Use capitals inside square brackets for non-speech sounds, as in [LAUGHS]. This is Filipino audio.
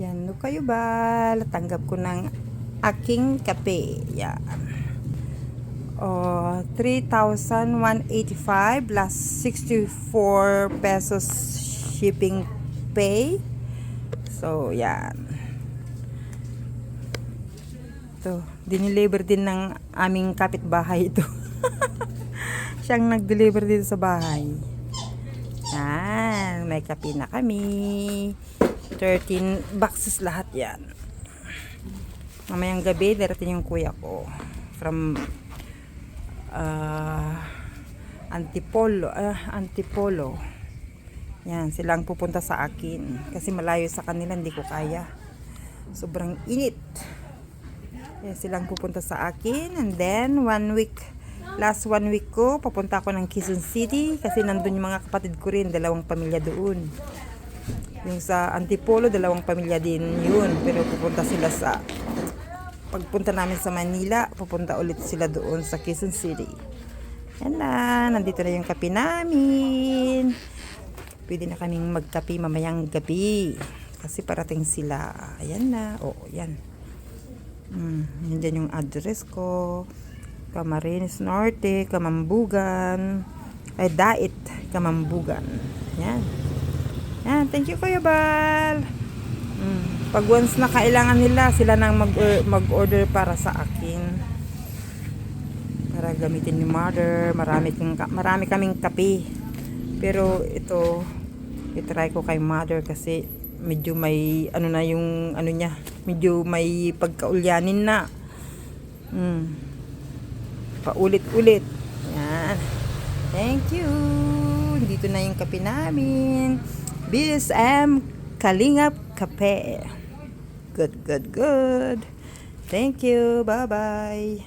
Yan, no kayo ba? Tanggap ko ng aking kape. Yan. Oh, 3,185 plus 64 pesos shipping pay. So, yan. Ito, diniliver din ng aming kapitbahay ito. [LAUGHS] Siyang nag-deliver dito sa bahay. Yan, may kape na kami. 13 boxes lahat yan. Mamayang gabi, darating yung kuya ko. From ah Antipolo, ah, Antipolo. Yan, silang pupunta sa akin. Kasi malayo sa kanila, hindi ko kaya. Sobrang init. Yan, silang pupunta sa akin. And then, one week, last one week ko, papunta ako ng Quezon City. Kasi nandun yung mga kapatid ko rin, dalawang pamilya doon. Yung sa Antipolo, dalawang pamilya din yun. Pero pupunta sila sa... Pagpunta namin sa Manila, pupunta ulit sila doon sa Quezon City. Yan na, nandito na yung kape namin. Pwede na kaming magkape mamayang gabi. Kasi parating sila. Ayan na. Oo, yan. Hmm, yan dyan yung address ko. Camarines Norte, Kamambugan. Ay, Dait, Kamambugan. Yan. Yan, thank you Kuya Bal. Mm. Pag once na kailangan nila, sila nang mag, mag-order para sa akin. Para gamitin ni mother. Marami, kang, marami kaming kape. Pero ito, itry ko kay mother kasi medyo may, ano na yung, ano niya, medyo may pagkaulyanin na. Mm. Paulit-ulit. Yan. Thank you. Dito na yung kape namin. BSM Kalingap Kape. Good, good, good. Thank you. Bye-bye.